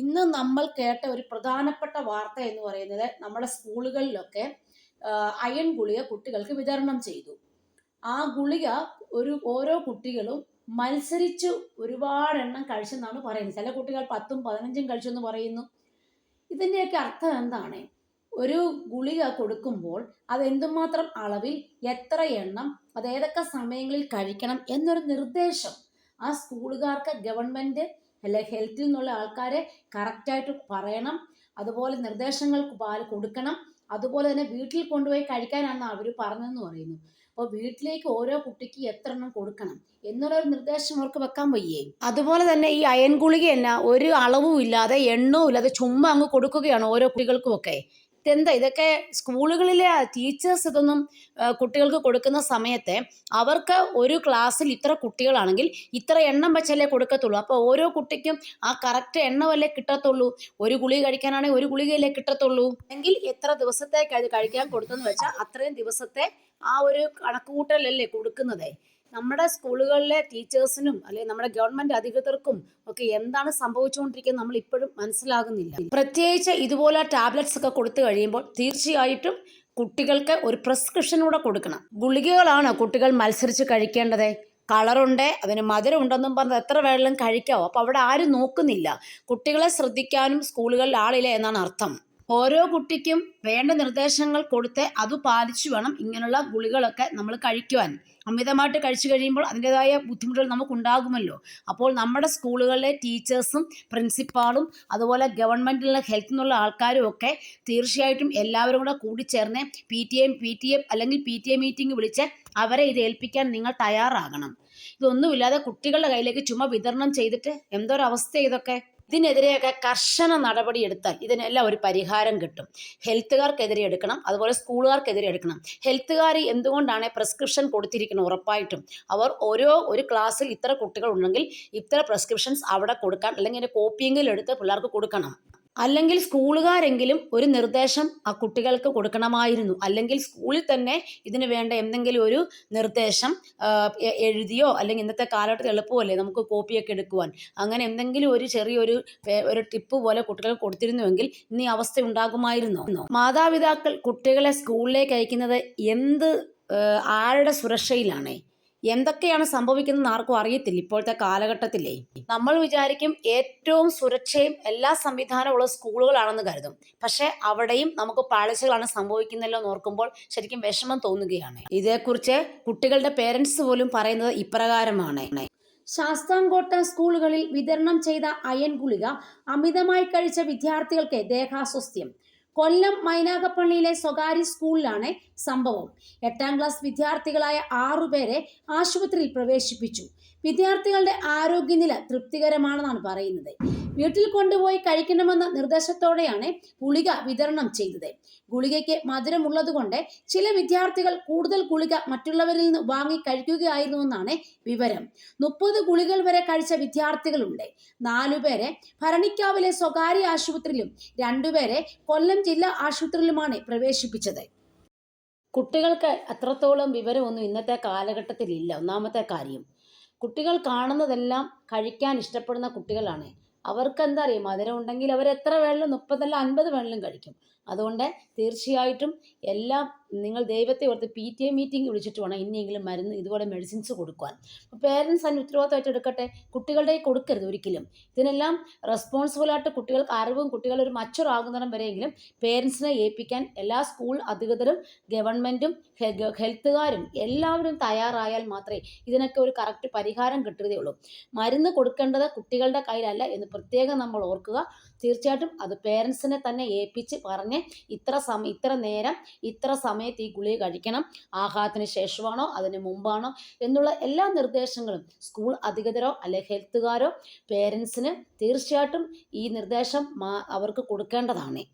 ഇന്ന് നമ്മൾ കേട്ട ഒരു പ്രധാനപ്പെട്ട വാർത്ത എന്ന് പറയുന്നത് നമ്മുടെ സ്കൂളുകളിലൊക്കെ അയൺ ഗുളിക കുട്ടികൾക്ക് വിതരണം ചെയ്തു. ആ ഗുളിക ഒരു ഓരോ കുട്ടികളും മത്സരിച്ച് ഒരുപാടെണ്ണം കഴിച്ചെന്നാണ് പറയുന്നത്. ചില കുട്ടികൾ പത്തും പതിനഞ്ചും കഴിച്ചെന്ന് പറയുന്നു. ഇതിന്റെയൊക്കെ അർത്ഥം എന്താണ്? ഒരു ഗുളിക കൊടുക്കുമ്പോൾ അത് എന്തുമാത്രം അളവിൽ എത്ര എണ്ണം അത് ഏതൊക്കെ സമയങ്ങളിൽ കഴിക്കണം എന്നൊരു നിർദ്ദേശം ആ സ്കൂളുകാർക്ക് ഗവൺമെന്റ് അല്ലെ ഹെൽത്തിൽ നിന്നുള്ള ആൾക്കാരെ കറക്റ്റായിട്ട് പറയണം. അതുപോലെ നിർദ്ദേശങ്ങൾ കൊടുക്കണം. അതുപോലെ തന്നെ വീട്ടിൽ കൊണ്ടുപോയി കഴിക്കാനാണ് അവർ പറഞ്ഞതെന്ന് പറയുന്നു. അപ്പോൾ വീട്ടിലേക്ക് ഓരോ കുട്ടിക്ക് എത്ര എണ്ണം കൊടുക്കണം എന്നുള്ള ഒരു നിർദ്ദേശം അവർക്ക് വെക്കാൻ വയ്യേ. അതുപോലെ തന്നെ ഈ അയൻ ഗുളിക തന്നെ ഒരു അളവും ഇല്ലാതെ എണ്ണവും ഇല്ലാതെ ചുമ്മാ അങ്ങ് കൊടുക്കുകയാണ് ഓരോ കുട്ടികൾക്കും ഒക്കെ. ഇതെന്താ? ഇതൊക്കെ സ്കൂളുകളിലെ ടീച്ചേഴ്സ് ഇതൊന്നും കുട്ടികൾക്ക് കൊടുക്കുന്ന സമയത്തെ അവർക്ക് ഒരു ക്ലാസ്സിൽ ഇത്ര കുട്ടികളാണെങ്കിൽ ഇത്ര എണ്ണം വെച്ചല്ലേ കൊടുക്കത്തുള്ളൂ. അപ്പോൾ ഓരോ കുട്ടിക്കും ആ കറക്റ്റ് എണ്ണമല്ലേ കിട്ടത്തുള്ളൂ. ഒരു ഗുളി കഴിക്കാനാണെങ്കിൽ ഒരു ഗുളികയല്ലേ കിട്ടത്തുള്ളൂ. എങ്കിൽ എത്ര ദിവസത്തേക്ക് അത് കഴിക്കാൻ കൊടുത്തെന്ന് വെച്ചാൽ അത്രയും ദിവസത്തെ ആ ഒരു കണക്കുകൂട്ടലല്ലേ കൊടുക്കുന്നത്. നമ്മുടെ സ്കൂളുകളിലെ ടീച്ചേഴ്സിനും അല്ലെങ്കിൽ നമ്മുടെ ഗവൺമെന്റ് അധികൃതർക്കും ഒക്കെ എന്താണ് സംഭവിച്ചുകൊണ്ടിരിക്കുന്നത് നമ്മൾ ഇപ്പോഴും മനസ്സിലാകുന്നില്ല. പ്രത്യേകിച്ച് ഇതുപോലെ ടാബ്ലറ്റ്സ് ഒക്കെ കൊടുത്തു കഴിയുമ്പോൾ തീർച്ചയായിട്ടും കുട്ടികൾക്ക് ഒരു പ്രിസ്ക്രിപ്ഷൻ കൂടെ കൊടുക്കണം. ഗുളികകളാണ് കുട്ടികൾ മത്സരിച്ച് കഴിക്കേണ്ടത്? കളറുണ്ട് അതിന് മധുരമുണ്ടെന്നും പറഞ്ഞ് എത്ര വേണമെങ്കിലും കഴിക്കാവോ? അപ്പോൾ അവിടെ ആരും നോക്കുന്നില്ല. കുട്ടികളെ ശ്രദ്ധിക്കാനും സ്കൂളുകളിൽ ആളില്ല എന്നാണ് അർത്ഥം. ഓരോ കുട്ടിക്കും വേണ്ട നിർദ്ദേശങ്ങൾ കൊടുത്ത് അത് പാലിച്ചു വേണം ഇങ്ങനെയുള്ള ഗുളികളൊക്കെ നമ്മൾ കഴിക്കുവാൻ. അമിതമായിട്ട് കഴിച്ചു കഴിയുമ്പോൾ അതിന്റെതായ ബുദ്ധിമുട്ടുകൾ നമുക്കുണ്ടാകുമല്ലോ. അപ്പോൾ നമ്മുടെ സ്കൂളുകളിലെ ടീച്ചേഴ്സും പ്രിൻസിപ്പാളും അതുപോലെ ഗവൺമെന്റിലുള്ള ഹെൽത്ത് എന്നുള്ള ആൾക്കാരും ഒക്കെ തീർച്ചയായിട്ടും എല്ലാവരും കൂടെ കൂടിച്ചേർന്ന് P T M P T M അല്ലെങ്കിൽ പി ടി എ മീറ്റിംഗ് വിളിച്ച് അവരെ ഇത് ഏൽപ്പിക്കാൻ നിങ്ങൾ തയ്യാറാകണം. ഇതൊന്നുമില്ലാതെ കുട്ടികളുടെ കയ്യിലേക്ക് ചുമ വിതരണം ചെയ്തിട്ട് എന്തൊരവസ്ഥ ഇതൊക്കെ? ഇതിനെതിരെയൊക്കെ കർശന നടപടി എടുത്താൽ ഇതിനെല്ലാം ഒരു പരിഹാരം കിട്ടും. ഹെൽത്തുകാർക്കെതിരെ എടുക്കണം അതുപോലെ സ്കൂളുകാർക്കെതിരെ എടുക്കണം. ഹെൽത്തുകാർ എന്തുകൊണ്ടാണ് പ്രിസ്ക്രിപ്ഷൻ കൊടുത്തിരിക്കുന്നത് ഉറപ്പായിട്ടും? അവർ ഓരോ ഒരു ക്ലാസ്സിൽ ഇത്ര കുട്ടികൾ ഉണ്ടെങ്കിൽ ഇത്ര പ്രിസ്ക്രിപ്ഷൻസ് അവിടെ കൊടുക്കാൻ അല്ലെങ്കിൽ കോപ്പിയെങ്കിലും എടുത്ത് പിള്ളേർക്ക് കൊടുക്കണം. അല്ലെങ്കിൽ സ്കൂളുകാരെങ്കിലും ഒരു നിർദ്ദേശം ആ കുട്ടികൾക്ക് കൊടുക്കണമായിരുന്നു. അല്ലെങ്കിൽ സ്കൂളിൽ തന്നെ ഇതിന് വേണ്ട എന്തെങ്കിലും ഒരു നിർദ്ദേശം എഴുതിയോ അല്ലെങ്കിൽ ഇന്നത്തെ കാലഘട്ടത്തിൽ എളുപ്പമല്ലേ നമുക്ക് കോപ്പിയൊക്കെ എടുക്കുവാൻ. അങ്ങനെ എന്തെങ്കിലും ഒരു ചെറിയൊരു ഒരു ടിപ്പ് പോലെ കുട്ടികൾക്ക് കൊടുത്തിരുന്നുവെങ്കിൽ ഇന്ന് ഈ അവസ്ഥ ഉണ്ടാകുമായിരുന്നോ? മാതാപിതാക്കൾ കുട്ടികളെ സ്കൂളിലേക്ക് അയക്കുന്നത് എന്ത് ആരുടെ സുരക്ഷയിലാണ്? എന്തൊക്കെയാണ് സംഭവിക്കുന്നത് ആർക്കും അറിയത്തില്ല ഇപ്പോഴത്തെ കാലഘട്ടത്തിലേ. നമ്മൾ വിചാരിക്കും ഏറ്റവും സുരക്ഷയും എല്ലാ സംവിധാനവും ഉള്ള സ്കൂളുകളാണെന്ന് കരുതും. പക്ഷെ അവിടെയും നമുക്ക് പാളിച്ചകളാണ് സംഭവിക്കുന്നല്ലോ എന്ന് ഓർക്കുമ്പോൾ ശരിക്കും വിഷമം തോന്നുകയാണ്. ഇതേക്കുറിച്ച് കുട്ടികളുടെ പേരൻസ് പോലും പറയുന്നത് ഇപ്രകാരമാണ്. ശാസ്താംകോട്ട സ്കൂളുകളിൽ വിതരണം ചെയ്ത അയൻ ഗുളിക അമിതമായി കഴിച്ച വിദ്യാർത്ഥികൾക്ക് ദേഹാസ്വസ്ഥ്യം. കൊല്ലം മൈനാഗപ്പള്ളിയിലെ സ്വകാര്യ സ്കൂളിലാണ് സംഭവം. എട്ടാം ക്ലാസ് വിദ്യാർത്ഥികളായ ആറുപേരെ ആശുപത്രിയിൽ പ്രവേശിപ്പിച്ചു. വിദ്യാർത്ഥികളുടെ ആരോഗ്യനില തൃപ്തികരമാണെന്നാണ് പറയുന്നത്. വീട്ടിൽ കൊണ്ടുപോയി കഴിക്കണമെന്ന നിർദ്ദേശത്തോടെയാണ് ഗുളിക വിതരണം ചെയ്തത്. ഗുളികയ്ക്ക് മധുരമുള്ളതുകൊണ്ട് ചില വിദ്യാർത്ഥികൾ കൂടുതൽ ഗുളിക മറ്റുള്ളവരിൽ നിന്ന് വാങ്ങി കഴിക്കുകയായിരുന്നുവെന്നാണ് വിവരം. മുപ്പത് ഗുളികൾ വരെ കഴിച്ച വിദ്യാർത്ഥികളുണ്ട്. നാലുപേരെ ഭരണിക്കാവിലെ സ്വകാര്യ ആശുപത്രിയിലും രണ്ടുപേരെ കൊല്ലം ജില്ലാ ആശുപത്രിയിലുമാണ് പ്രവേശിപ്പിച്ചത്. കുട്ടികൾക്ക് അത്രത്തോളം വിവരമൊന്നും ഇന്നത്തെ കാലഘട്ടത്തിലില്ല. ഒന്നാമത്തെ കാര്യം കുട്ടികൾ കാണുന്നതെല്ലാം കഴിക്കാൻ ഇഷ്ടപ്പെടുന്ന കുട്ടികളാണ്. അവർക്ക് എന്താ അറിയാം? മധുരം ഉണ്ടെങ്കിൽ അവർ എത്ര വേണമെങ്കിലും മുപ്പതല്ല അൻപത് വേണമെങ്കിലും കഴിക്കും. അതുകൊണ്ട് തീർച്ചയായിട്ടും എല്ലാം നിങ്ങൾ ദൈവത്തെ ഓർത്ത് പി ടി എ മീറ്റിംഗ് വിളിച്ചിട്ട് വേണം ഇനിയെങ്കിലും മരുന്ന് ഇതുപോലെ മെഡിസിൻസ് കൊടുക്കുവാൻ. പേരൻസ് അതിന് ഉത്തരവാദിത്തമായിട്ട് എടുക്കട്ടെ? കുട്ടികളുടെ കൊടുക്കരുത് ഒരിക്കലും. ഇതിനെല്ലാം റെസ്പോൺസിബിളായിട്ട് കുട്ടികൾക്ക് അറിവും കുട്ടികൾ ഒരു മച്ചുർ ആകുന്നിടം വരെയെങ്കിലും പേരൻസിനെ ഏൽപ്പിക്കാൻ എല്ലാ സ്കൂൾ അധികൃതരും ഗവൺമെന്റും ഹെൽത്തുകാരും എല്ലാവരും തയ്യാറായാൽ മാത്രമേ ഇതിനൊക്കെ ഒരു കറക്റ്റ് പരിഹാരം കിട്ടുകയുള്ളൂ. മരുന്ന് കൊടുക്കേണ്ടത് കുട്ടികളുടെ കയ്യിലല്ല എന്ന് പ്രത്യേകം നമ്മൾ ഓർക്കുക. തീർച്ചയായിട്ടും അത് പേരൻസിനെ തന്നെ ഏൽപ്പിച്ച് പറഞ്ഞ് ഇത്ര സമയം ഇത്ര നേരം ഇത്ര സമയത്ത് ഈ ഗുളിക കഴിക്കണം ആഹാരത്തിന് ശേഷമാണോ അതിന് മുമ്പാണോ എന്നുള്ള എല്ലാ നിർദ്ദേശങ്ങളും സ്കൂൾ അധികൃതരോ അല്ലെ ഹെൽത്തുകാരോ പേരൻസിന് തീർച്ചയായിട്ടും ഈ നിർദ്ദേശം അവർക്ക് കൊടുക്കേണ്ടതാണ്.